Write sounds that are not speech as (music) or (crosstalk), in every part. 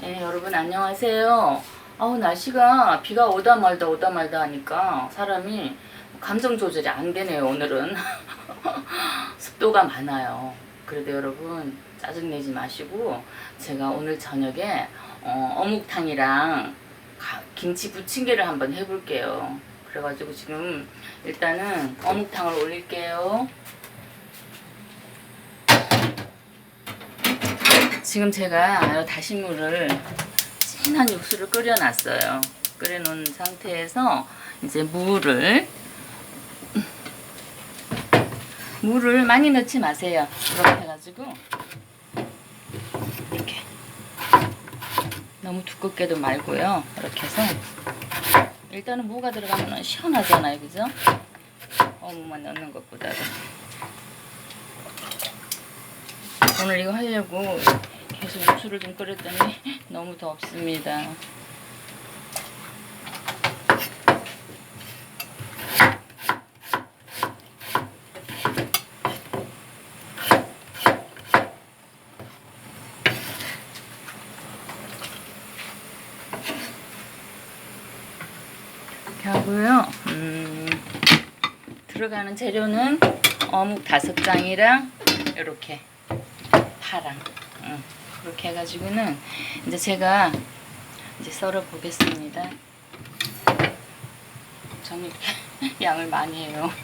네, 여러분 안녕하세요. 아우 날씨가 비가 오다 말다 오다 말다 하니까 사람이 감정 조절이 안 되네요 오늘은 (laughs) 습도가 많아요. 그래도 여러분 짜증 내지 마시고 제가 오늘 저녁에 어, 어묵탕이랑 가- 김치 부침개를 한번 해볼게요. 그래가지고 지금 일단은 어묵탕을 올릴게요. 지금 제가 다시물을 진한 육수를 끓여놨어요. 끓여놓은 상태에서 이제 물을 물을 많이 넣지 마세요. 이렇게 해가지고 이렇게 너무 두껍게도 말고요. 이렇게 해서 일단은 무가 들어가면 시원하잖아요, 그죠? 어묵만 넣는 것보다도 오늘 이거 하려고 계속 육수를 좀 끓였더니 (laughs) 너무 덥습니다. 이렇게 하고요. 음, 들어가는 재료는 어묵 다섯 장이랑 이렇게 파랑 응. 그렇게 해가지고는 이제 제가 이제 썰어 보겠습니다. 저는 (laughs) 양을 많이 해요. (laughs)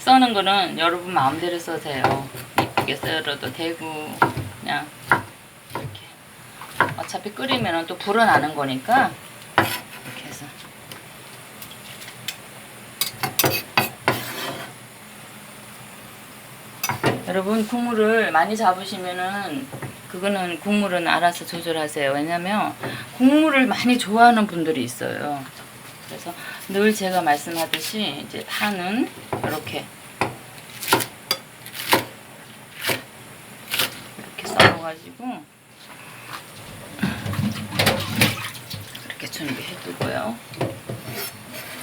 써는 거는 여러분 마음대로 써세요. 이쁘게 썰어도 되고 그냥 이렇게 어차피 끓이면 또 불어나는 거니까 이렇게 해서 여러분 국물을 많이 잡으시면은 그거는 국물은 알아서 조절하세요. 왜냐면 국물을 많이 좋아하는 분들이 있어요. 그래서 늘 제가 말씀하듯이 이제 파는 이렇게 이렇게 썰어가지고 이렇게 준비해 두고요.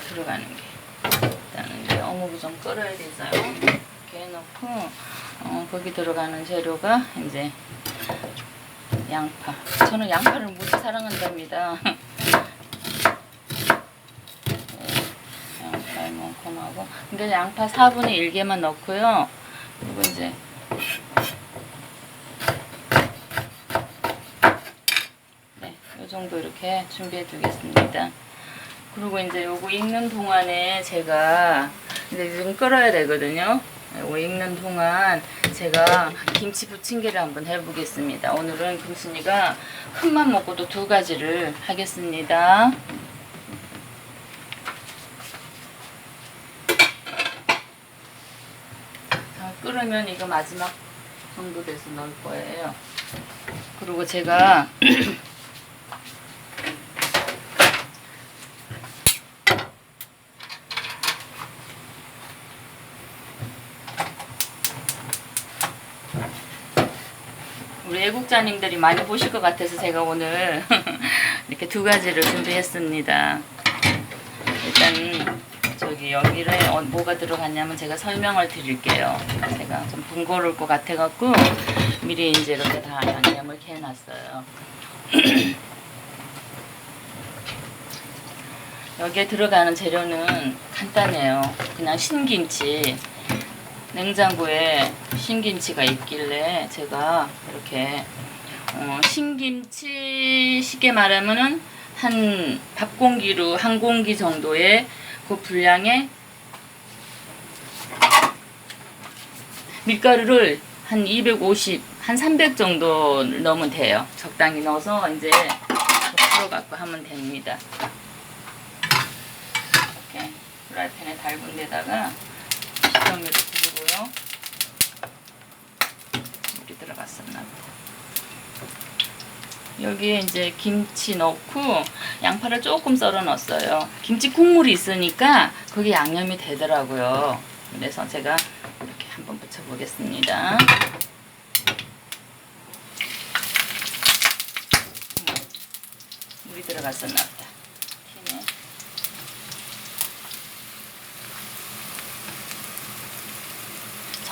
들어가는 게 일단은 이제 어묵이 좀 끓어야 되죠. 이렇게 해놓고 어, 거기 들어가는 재료가 이제 양파. 저는 양파를 무지 사랑한답니다. 네, 양파 이만큼하고 근데 양파 4분의 1개만 넣고요. 그리고 이제 네, 이 정도 이렇게 준비해 두겠습니다. 그리고 이제 요거 익는 동안에 제가 이제 좀 끓어야 되거든요. 요거 익는 동안 제가 김치 부침개를 한번 해보겠습니다. 오늘은 금순이가 큰맘 먹고도 두 가지를 하겠습니다. 자, 끓으면 이거 마지막 정도 돼서 넣을 거예요. 그리고 제가 (clears throat) 우리 애국자님들이 많이 보실 것 같아서 제가 오늘 (laughs) 이렇게 두 가지를 준비했습니다. 일단 저기 여기를 어- 뭐가 들어갔냐면 제가 설명을 드릴게요. 제가 좀 번거로울 것 같아갖고 미리 이제 이렇게 다 양념을 해놨어요. (clears throat) 여기에 들어가는 재료는 간단해요. 그냥 신김치. 냉장고에 신김치가 있길래 제가 이렇게 어, 신김치 쉽게 말하면은 한 밥 공기로 한 공기 정도의 그 분량의 밀가루를 한 250, 한 300 정도 넣으면 돼요. 적당히 넣어서 이제 풀어갖고 하면 됩니다. 이렇게 프라이팬에 달군 데다가 식용유를 두르고요. 물이 들어갔었나 보다. 여기에 이제 김치 넣고 양파를 조금 썰어 넣었어요. 김치 국물이 있으니까 그게 양념이 되더라고요. 그래서 제가 이렇게 한번 붙여 보겠습니다. 물이 들어갔었나 보다. 튀네.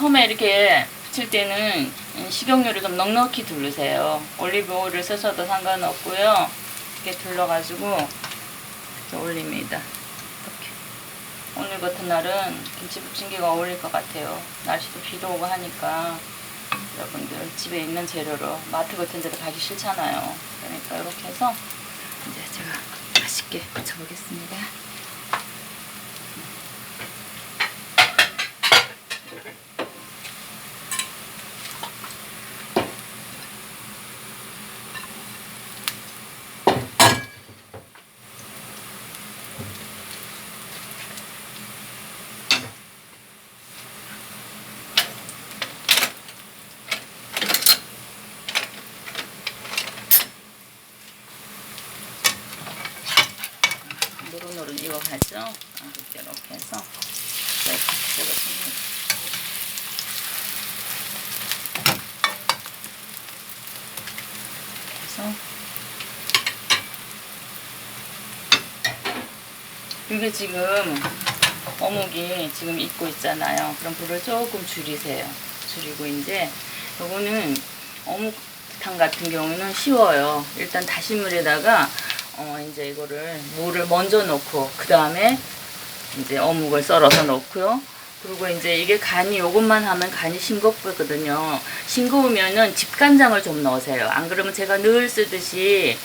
처음에 이렇게 부칠 때는 식용유를 좀 넉넉히 두르세요. 올리브 오일을 쓰셔도 상관없고요. 이렇게 둘러가지고 이렇게 올립니다. 이렇게. 오늘 같은 날은 김치 부침개가 어울릴 것 같아요. 날씨도 비도 오고 하니까 여러분들 집에 있는 재료로 마트 같은 데도 가기 싫잖아요. 그러니까 이렇게 해서 이제 제가 맛있게 부쳐보겠습니다. 익어가죠? 아, 이렇게 해서 네, 먹어줍니다. 그래서 이게 지금 어묵이 지금 익고 있잖아요. 그럼 불을 조금 줄이세요. 줄이고 이제 요거는 어묵탕 같은 경우는 쉬워요. 일단 다시물에다가 어 이제 이거를 물을 먼저 넣고 그 다음에 이제 어묵을 썰어서 넣고요. 그리고 이제 이게 간이 요것만 하면 간이 싱겁거든요. 싱거우면은 집간장을 좀 넣으세요. 안 그러면 제가 늘 쓰듯이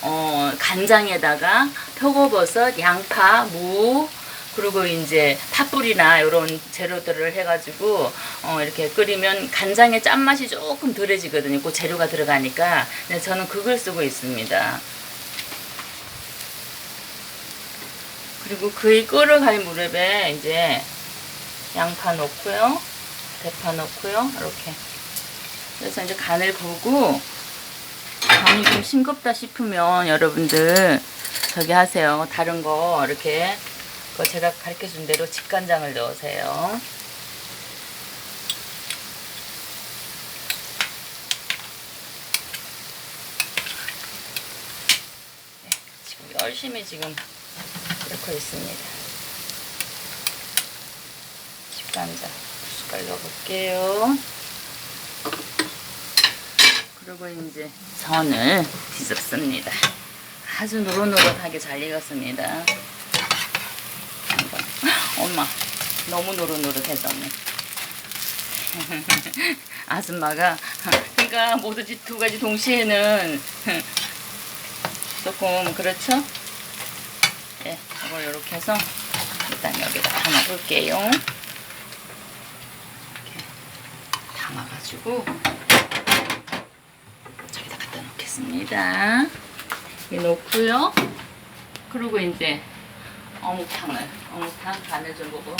어 간장에다가 표고버섯, 양파, 무 그리고 이제 팥불이나 이런 재료들을 해가지고 어 이렇게 끓이면 간장의 짠맛이 조금 덜해지거든요. 그 재료가 들어가니까. 근데 저는 그걸 쓰고 있습니다. 그리고 그이 끓어갈 무렵에 이제 양파 넣고요. 대파 넣고요. 이렇게. 그래서 이제 간을 보고 간이 좀 싱겁다 싶으면 여러분들 저기 하세요. 다른 거 이렇게 그 제가 가르쳐 준 대로 집간장을 넣으세요. 네, 지금 열심히 지금 끓고 있습니다. 두 숟갈 넣어볼게요. 그리고 이제 전을 뒤집습니다. 아주 노릇노릇하게 잘 익었습니다. 엄마 너무 노릇노릇해졌네. (laughs) 아줌마가 그러니까 모두 두 가지 동시에는 조금 그렇죠? 예, 이걸 이렇게 해서 일단 여기다 담아볼게요. 이렇게 담아가지고 저기다 갖다 놓겠습니다. 이 놓고요. 그리고 이제 어묵탕을 어묵탕 간을 좀 보고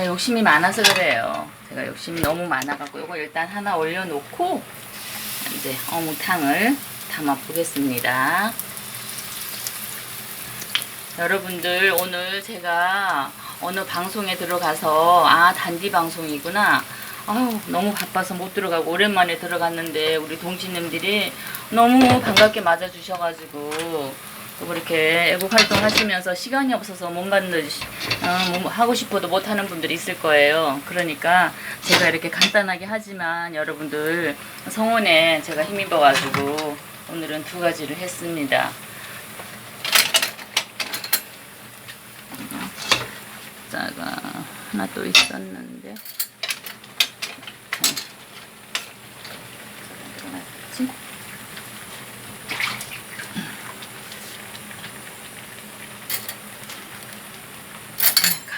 제가 욕심이 많아서 그래요. 제가 욕심이 너무 많아갖고 이거 일단 하나 올려놓고 이제 어묵탕을 담아 보겠습니다. 여러분들 오늘 제가 어느 방송에 들어가서 아 단디 방송이구나 아유 너무 바빠서 못 들어가고 오랜만에 들어갔는데 우리 동지님들이 너무 반갑게 맞아주셔가지고 또 그렇게 애국 활동하시면서 시간이 없어서 못 만드 어, 뭐 하고 싶어도 못 하는 분들이 있을 거예요. 그러니까 제가 이렇게 간단하게 하지만 여러분들 성원에 제가 힘입어 가지고 오늘은 두 가지를 했습니다. 자가 하나 또 있었는데 들어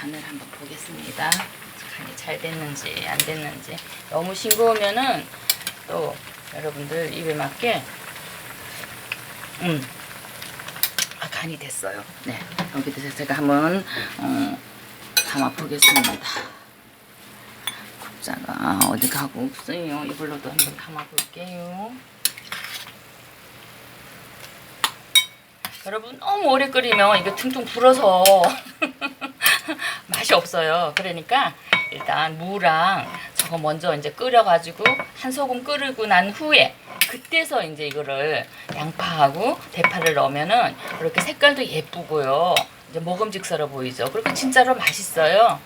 간을 한번 보겠습니다. 간이 잘 됐는지 안 됐는지 너무 싱거우면은 또 여러분들 입에 맞게 음 아, 간이 됐어요. 네 여기다 제가 한번 어, 담아 보겠습니다. 국자가 어디 가고 없어요. 이걸로도 한번 담아 볼게요. 여러분 너무 오래 끓이면 이게 퉁퉁 불어서 (laughs) 맛이 없어요. 그러니까 일단 무랑 저거 먼저 이제 끓여가지고 한 소금 끓이고 난 후에 그때서 이제 이거를 양파하고 대파를 넣으면은 이렇게 색깔도 예쁘고요. 이제 먹음직스러워 보이죠. 그리고 진짜로 맛있어요.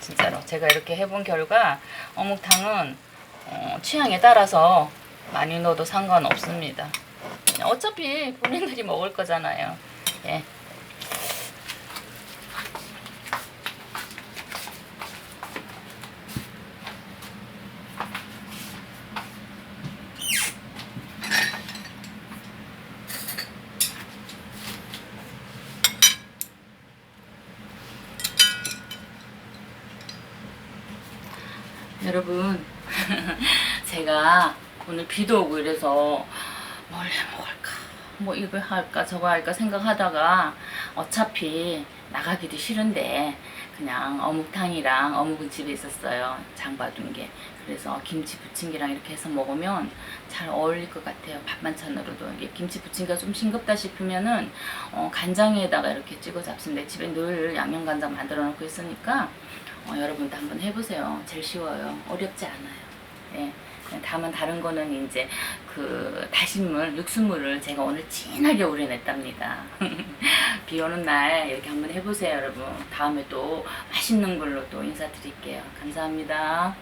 진짜로 제가 이렇게 해본 결과 어묵탕은 어, 취향에 따라서 많이 넣어도 상관없습니다. 어차피 본인들이 먹을 거잖아요. 예. 여러분 (laughs) 제가 오늘 비도 오고 이래서 뭘 해 먹을까? 뭐 이거 할까 저거 할까 생각하다가 어차피 나가기도 싫은데 그냥 어묵탕이랑 어묵은 집에 있었어요 장 봐둔 게. 그래서 김치 부침개랑 이렇게 해서 먹으면 잘 어울릴 것 같아요 밥 반찬으로도. 이게 김치 부침개가 좀 싱겁다 싶으면은 어, 간장에다가 이렇게 찍어 잡수는데 집에 늘 양념 간장 만들어 놓고 있으니까 어, 여러분도 한번 해보세요. 제일 쉬워요. 어렵지 않아요. 예. 다만 다른 거는 이제 그 다신물, 육수물을 제가 오늘 진하게 우려냈답니다. (laughs) 비 오는 날 이렇게 한번 해보세요, 여러분. 다음에 또 맛있는 걸로 또 인사드릴게요. 감사합니다.